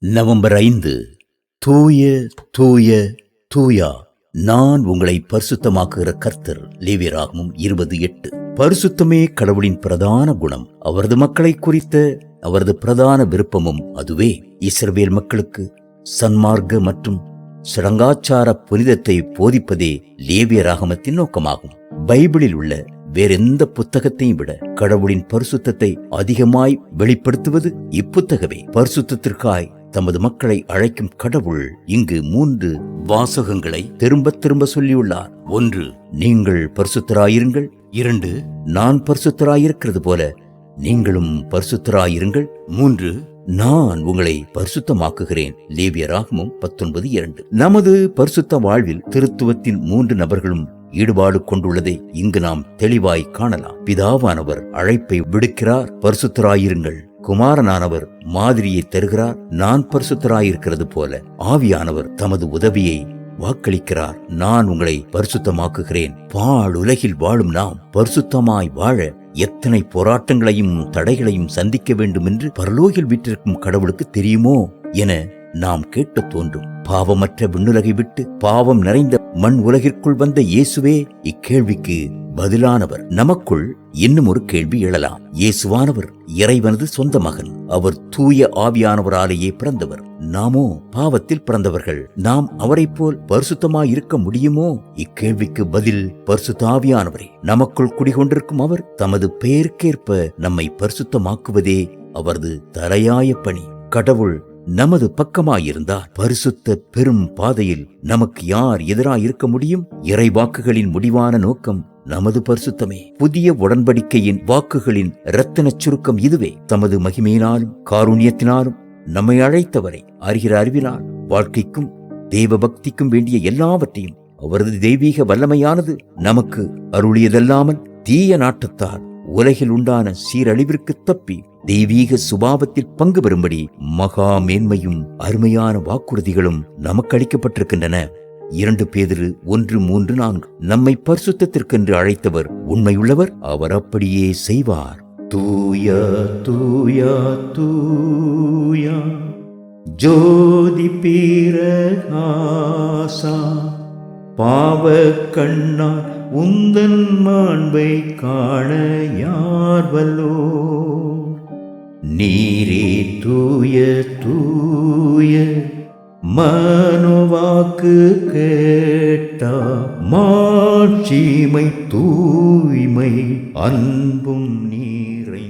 November ஐந்து. தூய தூய தூயா. நான் உங்களை பரிசுத்தமாக்குகிற கர்த்தர். லேவியராகவும் இருபது எட்டு. பரிசுத்தமே கடவுளின் பிரதான குணம். அவரது மக்களை குறித்த அவரது பிரதான விருப்பமும் அதுவே. இஸ்ரவேல் மக்களுக்கு சன்மார்க்க மற்றும் சடங்காச்சார புனிதத்தை போதிப்பதே லேவியராகமத்தின் நோக்கமாகும். பைபிளில் உள்ள வேறெந்த புத்தகத்தையும் விட கடவுளின் பரிசுத்தத்தை அதிகமாய் வெளிப்படுத்துவது இப்புத்தகமே. பரிசுத்தத்திற்காய் தமது மக்களை அழைக்கும் கடவுள் இங்கு மூன்று வாசகங்களை திரும்ப திரும்ப சொல்லியுள்ளார். ஒன்று நீங்கள் பரிசுத்தராயிருங்கள். இரண்டு நான் பரிசுத்தராயிருக்கிறது போல நீங்களும் பரிசுத்தராயிருங்கள். மூன்று நான் உங்களை பரிசுத்தமாக்குகிறேன். லேவியராகமும் பத்தொன்பது இரண்டு. நமது பரிசுத்த வாழ்வில் திருத்துவத்தின் மூன்று நபர்களும் ஈடுபாடு கொண்டுள்ளதை இங்கு நாம் தெளிவாய் காணலாம். பிதாவானவர் அழைப்பை விடுக்கிறார். பரிசுத்தராயிருங்கள். குமாரனானவர் மாதிரியை தருகிறார். நான் பரிசுத்தராயிருக்கிறது போல ஆவியானவர் தமது உதவியை வாக்களிக்கிறார். நான் உங்களை பரிசுத்தமாக்குகிறேன். பாழுலகில் வாழும் நாம் பரிசுத்தமாய் வாழ எத்தனை போராட்டங்களையும் தடைகளையும் சந்திக்க வேண்டும் என்று பரலோகில் விட்டிருக்கும் கடவுளுக்கு தெரியுமோ என நாம் கேட்க தோன்றும். பாவமற்ற விண்ணுலகை விட்டு பாவம் நிறைந்த மண் உலகிற்குள் வந்த இயேசுவே இக்கேள்விக்கு பதிலானவர் நமக்குள் இன்னும் ஒரு கேள்வி எழலாம். இயேசுவானவர் இறைவனது சொந்த மகன். அவர் தூய ஆவியானவராலேயே பிறந்தவர். நாமோ பாவத்தில் பிறந்தவர்கள். நாம் அவரைப் போல் பரிசுத்தமாய் இருக்க முடியுமோ? இக்கேள்விக்கு பதில் பரிசுத்த ஆவியானவரே. நமக்குள் குடிகொண்டிருக்கும் அவர் தமது பெயருக்கேற்ப நம்மை பரிசுத்தமாக்குவதே அவரது தலையாய பணி. கடவுள் நமது பக்கமாயிருந்தார். பரிசுத்த பெரும் பாதையில் நமக்கு யார் எதிராயிருக்க முடியும்? இறைவாக்குகளின் முடிவான நோக்கம் நமது பரிசுத்தமே. புதிய உடன்படிக்கையின் வாக்குகளின் இரத்தன சுருக்கம் இதுவே. தமது மகிமையினாலும் காருண்யத்தினாலும் நம்மை அழைத்தவரை அறிகிற அறிவினால் வாழ்க்கைக்கும் தெய்வ பக்திக்கும் வேண்டிய எல்லாவற்றையும் அவரது தெய்வீக வல்லமையானது நமக்கு அருளியதல்லாமல் தீய நாட்டத்தால் உலகில் உண்டான சீரழிவிற்கு தப்பி தெய்வீக சுபாவத்தில் பங்கு பெறும்படி மகா மேன்மையும் அருமையான வாக்குறுதிகளும் நமக்கு அளிக்கப்பட்டிருக்கின்றன. இரண்டு பேதிரு ஒன்று மூன்று நான்கு. நம்மை பரிசுத்தத்திற்கென்று அழைத்தவர் உண்மையுள்ளவர் அவர் அப்படியே செய்வார். தூயா தூயா தூயா. ஜோதி பீரகாசா. பாவ கண்ணா உந்தன் மாண்பை காண யார் வல்லோ நீரே தூய தூய. மனுவாக்கு கேட்டா மாட்சிமை தூய்மை அன்பும் நீரை